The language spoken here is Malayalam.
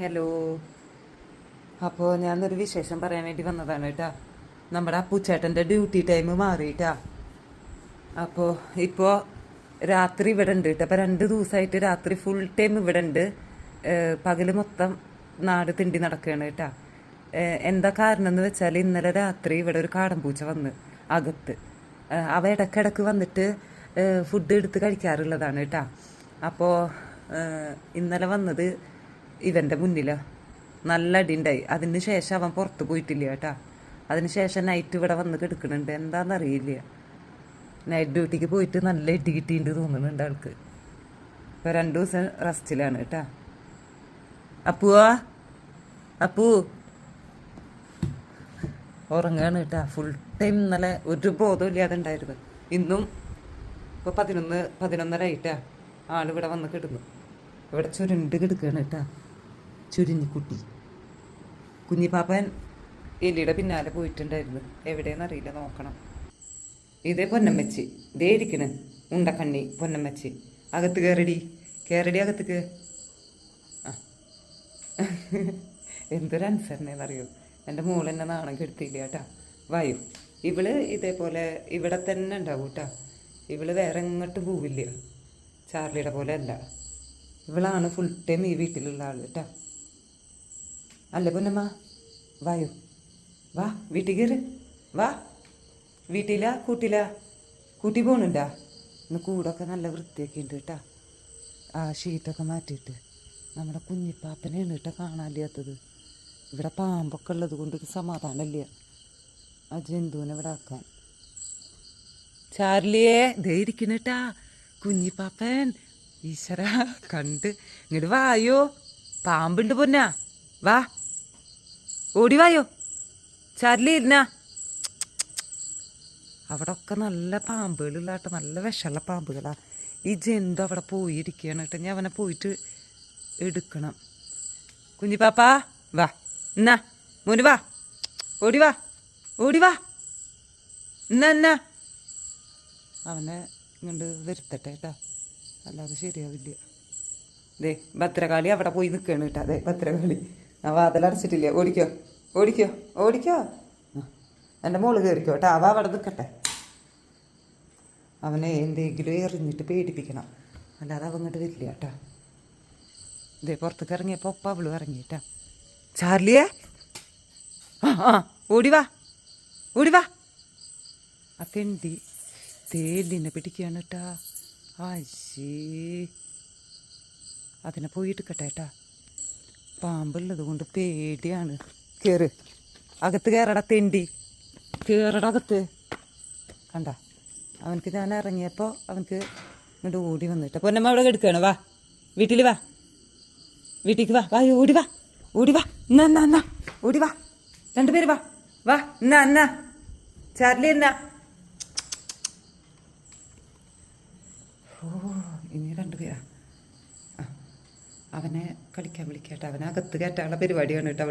ഹലോ അപ്പോൾ ഞാനൊരു വിശേഷം പറയാൻ വേണ്ടി വന്നതാണ് കേട്ടാ. നമ്മുടെ അപ്പുച്ചേട്ടന്റെ ഡ്യൂട്ടി ടൈം മാറിയിട്ടാ അപ്പോൾ ഇപ്പോൾ രാത്രി ഇവിടെ ഉണ്ട് കേട്ടോ. അപ്പോൾ രണ്ട് ദിവസമായിട്ട് രാത്രി ഫുൾ ടൈം ഇവിടെ ഉണ്ട്. പകൽ മൊത്തം നാട് തിണ്ടി നടക്കുകയാണ് കേട്ടാ. എന്താ കാരണം എന്ന് വെച്ചാൽ ഇന്നലെ രാത്രി ഇവിടെ ഒരു കാടം പൂച്ച വന്ന് അകത്ത്. അവ ഇടയ്ക്കിടയ്ക്ക് വന്നിട്ട് ഫുഡ് എടുത്ത് കഴിക്കാറുള്ളതാണ് കേട്ടാ. അപ്പോൾ ഇന്നലെ വന്നത് ഇവന്റെ മുന്നിലാണ് നല്ല അടിയുണ്ടായി. അതിന് ശേഷം അവൻ പുറത്ത് പോയിട്ടില്ല കേട്ടാ. അതിന് ശേഷം നൈറ്റ് ഇവിടെ വന്ന് കിടക്കുന്നുണ്ട്. എന്താണെന്നറിയില്ല നൈറ്റ് ഡ്യൂട്ടിക്ക് പോയിട്ട് നല്ല ഇടി കിട്ടിയിട്ട് തോന്നുന്നുണ്ട് ആൾക്ക്. ഇപ്പോൾ രണ്ട് ദിവസം റെസ്റ്റിലാണ് കേട്ടാ. അപ്പുവാ? അപ്പു? ഉറങ്ങാണ് കേട്ടാ. ഫുൾ ടൈം ഇന്നലെ ഒരു ബോധവും ഇല്ലാതെ ഉണ്ടായിരുന്നു. ഇന്നും ഇപ്പോൾ പതിനൊന്ന് പതിനൊന്നര ആയിട്ടാ. ആളിവിടെ വന്ന് കിടന്നു. ഇവിടെ ചുരുണ്ട് കിടക്കുകയാണ് കേട്ടാ. ചുരുഞ്ഞി കുട്ടി. കുഞ്ഞിപ്പാപ്പൻ എലിയുടെ പിന്നാലെ പോയിട്ടുണ്ടായിരുന്നു. എവിടെയെന്നറിയില്ല നോക്കണം. ഇതേ പൊന്നമ്മച്ചി. ഇതേ ഇരിക്കണ്. ഉണ്ടക്കണ്ണി പൊന്നമ്മച്ചി. അകത്ത് കയറടി കയറടി അകത്തേക്ക്. ആ. എന്തൊരു അനുസരണേന്നറിയോ? എന്റെ മോൾ എന്നെ നാണം കെടുത്തില്ല കേട്ടാ. വായു. ഇവൾ ഇതേപോലെ ഇവിടെ തന്നെ ഉണ്ടാവും കേട്ടാ. ഇവൾ വേറെ എങ്ങോട്ടും പോവില്ല. ചാർലിയുടെ പോലെ അല്ല. ഇവളാണ് ഫുൾ ടൈം ഈ വീട്ടിലുള്ള ആൾ കേട്ടാ. അല്ലേ പൊന്നമ്മ വായു. വാ വീട്ടിൽ കയറ് വാ. വീട്ടിലാ കൂട്ടില? കൂട്ടി പോകണുണ്ടാ ഇന്ന് കൂടൊക്കെ നല്ല വൃത്തിയൊക്കെ ഉണ്ട് കേട്ടാ. ആ ഷീറ്റൊക്കെ മാറ്റിയിട്ട് നമ്മുടെ കുഞ്ഞിപ്പാപ്പനെയാണ് കേട്ടോ കാണാനില്ലാത്തത്. ഇവിടെ പാമ്പൊക്കെ ഉള്ളത് കൊണ്ട് ഒരു സമാധാനമില്ല. ആ ജന്തുവിനെ ഇവിടെ ആക്കാൻ. ചാർലിയെ ദേ കേട്ടാ. കുഞ്ഞിപ്പാപ്പൻ. ഈശ്വര കണ്ട്. ഇങ്ങോട്ട് വായോ. പാമ്പുണ്ട് പൊന്നാ. വാ. ഓടി വായോ ചാർലി ഇരുന്നാ. അവിടെ ഒക്കെ നല്ല പാമ്പുകളുള്ള കേട്ടോ നല്ല വിഷമുള്ള പാമ്പുകളാ. ഈ ജന്തു അവിടെ പോയിരിക്കുകയാണ് കേട്ടോ. ഞാൻ അവനെ പോയിട്ട് എടുക്കണം. കുഞ്ഞിപ്പാപ്പാ വാ. എന്നാ മോന് വാ. ഓടി വാ ഓടി വാ എന്നാ എന്നാ അവനെ ഇങ്ങോട്ട് വരുത്തട്ടെ കേട്ടോ. അല്ലാതെ ശരിയാവില്ല. ദേ ഭദ്രകാളി അവിടെ പോയി നിൽക്കുകയാണ് കേട്ടോ. അതെ ഭദ്രകാളി. ആ വാതിലടച്ചിട്ടില്ല ഓടിക്കോ. ഓടിക്കോ. ഓടിക്കോ. എന്റെ മോൾ കയറിക്കോ കേട്ടോ അവ അവിടെ നിൽക്കട്ടെ. അവനെ എന്തെങ്കിലും എറിഞ്ഞിട്ട് പേടിപ്പിക്കണം. അല്ലാതെ അവ ഇങ്ങോട്ട് വരില്ല കേട്ടോ. ഇതേ പുറത്തേക്ക് ഇറങ്ങിയപ്പോൾ ഒപ്പം അവളും ഇറങ്ങിയിട്ടാ ചാർലിയെ? ആ ആ ഓടിവാ ഓടിവാ ആ തെണ്ടി തേലിനെ പിടിക്കുകയാണ് കേട്ടാ. ആശേ അതിനെ പോയിട്ട് കേട്ടാ. പാമ്പുള്ളത് കൊണ്ട് പേടിയാണ്. കേറ്. അകത്ത് കേറടാ തെണ്ടി. കേറടാ അകത്ത്. കണ്ട? അവനക്ക് ഞാൻ ഇറങ്ങിയപ്പോൾ അവനക്ക് ഇങ്ങോട്ട് ഓടി വന്നിട്ട്. പൊന്നമ്മ അവിടെ എടുക്കുകയാണ് വാ. വീട്ടിൽ വാ. വീട്ടിലേക്ക് വാ. വാ ഓടി വാ. ഓടി വാ. എന്നാ എന്നാ എന്നാ ഓടി വാ. രണ്ടുപേര് വാ. വാ എന്നാ എന്നാ ചാർലി എന്നാ ഓ ഇനി അവനെ കളിക്കാൻ വിളിക്കട്ടെ. അവനകത്ത് കയറ്റാനുള്ള പരിപാടിയാണ് കേട്ടോ